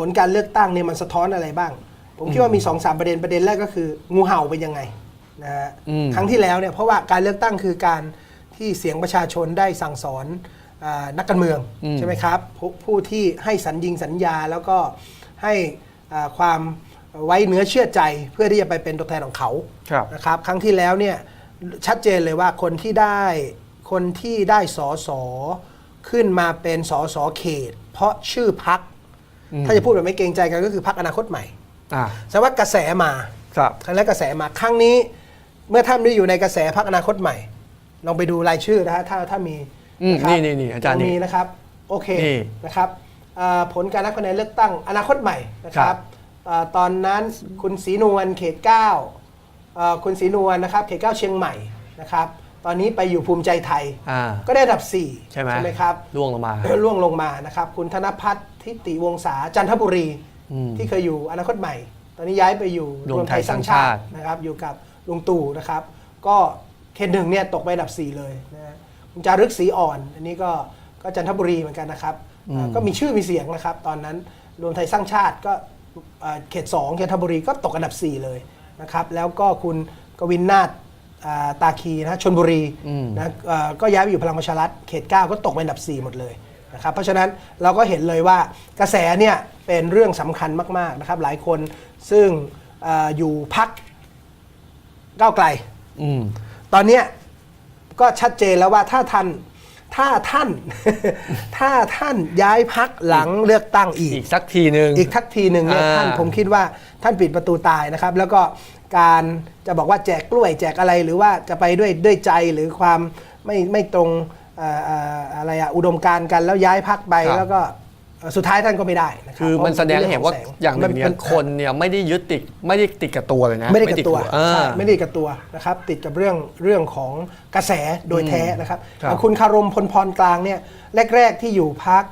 ผลการเลือกตั้งเนี่ยมันสะท้อนอะไรบ้าง ผมคิดว่ามี2อสประเด็นประเด็นแรกก็คืองูเห่าเป็นยังไงนะฮะอืมครั้งที่แล้วเนี่ยเพราะว่าการเลือกตั้งคือการที่เสียงประชาชนได้สั่งสอนอานักการเมืองใช่ไหมครับผู้ผู้ที่ให้สัญญิงสัญญาแล้วก็ให้อ่าความไว้เนื้อเชื่อใจเพื่อที่จะไปเป็นตัวแทนของเขาครับนะครับ ครั้งที่แล้วเนี่ยชัดเจนเลยว่าคนที่ได้คนที่ได้สอสอขึ้นมาเป็นสอสอเขต เพราะชื่อพัก ถ้าจะพูดแบบไม่เกรงใจกันก็คือพักอนาคตใหม่อ่าแสดงว่ากระแสมาครับครั้งแรกกระแสมาครั้งนี้ เมื่อท่านได้อยู่ในกระแสพักอนาคตใหม่ ลองไปดูรายชื่อนะฮะถ้าถ้ามีอืมะครับนี่นี่นี่อาจารย์ลงมีนี่นะครับ โอเคนี่นะครับอ่าผลการนับคะแนนเลือกตั้งอนาคตใหม่นะคครัรับบอ่าตอนนั้นคุณศรีนวลเขตเก้าอ่าคุณศรีนวลนะครับเขตเก้าเชียงใหม่นะครับ ตอนนี้ไปอยู่ภูมิใจไทย อ่า ก็ได้อันดับ 4 ใช่ไหมครับ ล่วงลงมา ล่วงลงมานะครับ คุณธนพัฒน์ทิติวงศาจันทบุรี อืมที่เคยอยู่อนาคตใหม่ ตอนนี้ย้ายไปอยู่รวมไทยสร้างชาติ นะครับ อยู่กับลุงตู่นะครับ ก็เขตหนึ่งเนี่ยตกไปอันดับ 4 เลยนะฮะคุณจารึกศรีอ่อน อันนี้ก็ก็จันทบุรีเหมือนกันนะครับอ่าก็มีชื่อมีเสียงนะครับ ตอนนั้นรวมไทยสร้างชาติก็อ่าเขต2จันทบุรีก็ตกอันดับ 4 เลยนะครับ แล้วก็คุณกวินนาถอ่า ตาคีนะชนบุรีอืมนะเอ่อก็ย้ายไปอยู่พลังประชารัฐเขต 9 ก็ตกเป็นอันดับ 4 หมดเลยนะครับเพราะฉะนั้นเราก็เห็นเลยว่ากระแสเนี่ยเป็นเรื่องสำคัญมากๆนะครับหลายคนซึ่งเอออยู่พักก้าวไกลอืมตอนเนี้ยก็ชัดเจนแล้วว่าถ้าท่าน ถ้าท่าน ถ้าท่านย้ายพักหลังเลือกตั้งอีกอีกสักทีหนึ่ง อีกทักทีหนึ่งเนี่ยอ่าท่านผมคิดว่าท่านปิดประตูตายนะครับ แล้วก็การจะบอกว่าแจกกล้วยแจกอะไรหรือว่าจะไปด้วยด้วยใจหรือความไม่ไม่ตรงเอ่อเอ่ออะไรอะอุดมการณ์กันแล้วย้ายพักไปครับ แล้วก็เอ่อ สุดท้ายท่านก็ไม่ได้นะครับคือมันแสดงให้เห็นว่าพระอย่างหนึ่งเนี่มัยคนเนี่ยไม่ได้ยึดติดไม่ได้ติดกับตัวเลยนะ ไม่ได้กับตัวเออใช่ไม่ได้กับตัวนะครับติดกับเรื่องเรื่องของกระแสโดยแท้นะครับครับอย่างคุณคารมพลพรกลางเนี่ยแรก ๆที่อยู่พัก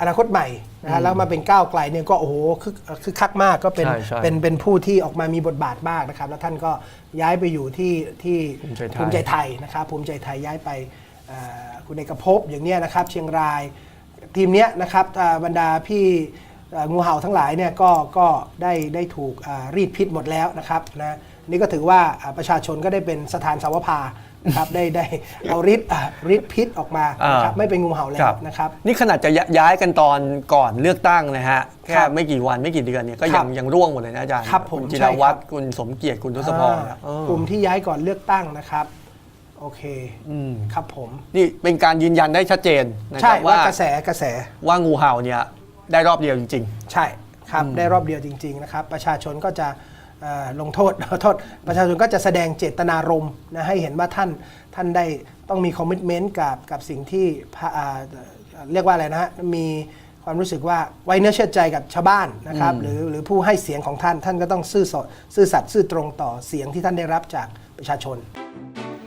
อนาคตใหม่นะฮะแล้วมาเป็นก้าวไกลเนี่ยก็โอ้โหคือคือคักมากก็เป็นใช่ใช่เป็นเป็นผู้ที่ออกมามีบทบาทมากนะครับ แล้วท่านก็ย้ายไปอยู่ที่ที่ภูมิใจไทยภูมิใจไทยนะครับภูมิใจไทยย้ายไปเอ่อคุณเอกภพอย่างเนี้ยนะครับเชียงราย ทีมเนี้ยนะครับอ่าบรรดาพี่เอ่องูเห่าทั้งหลายเนี่ยก็ก็ได้ได้ถูกอ่ารีดพิษหมดแล้วนะครับนะนี่ก็ถือว่าอ่าประชาชนก็ได้เป็นสถานสาวพานะครับได้ได้เอาฤทธิ์อ่าฤทธิ์พิษออกมานะครับอ่าไม่เป็นงูเห่าแล้ครัวบนะครับนี่ขนาดจะย้ายกันตอนก่อนเลือกตั้งนะฮะแค่ครับไม่กี่วันไม่กี่เดือนเนี่ยก็ครัยังบยังร่วงหมดเลยนะอาจารย์ครับผมณจิใช่รครับวัตรคุณสมเกียรติคุณทศพรเนี่ยเออกลุ่มที่ย้ายก่อนเลือกตั้งนะครับ โอเคอืมครับผมนี่เป็นการยืนยันได้ชัดเจนนะคใช่รับว่าว่ากระแสกระแส ว่างูเห่าเนี่ยได้รอบเดียวจริง ใช่ครับได้รอบเดียวจริง ๆ นะครับ ประชาชนก็จะเอ่อลงโทษโทษ ประชาชนก็จะแสดงเจตนารมณ์นะให้เห็นว่าท่านท่านได้ต้องมีคอมมิชเมนต์กับกับสิ่งที่พระอ่าเรียกว่าอะไรนะฮะมีความรู้สึกว่าไว้เนื้อเชื่อใจกับชาวบ้านนะครับหรือหรือผู้ให้เสียงของท่านท่านก็ต้องซื่อสดซื่อสัตย์ซื่อตรงต่อเสียงที่ท่านได้รับจากประชาชน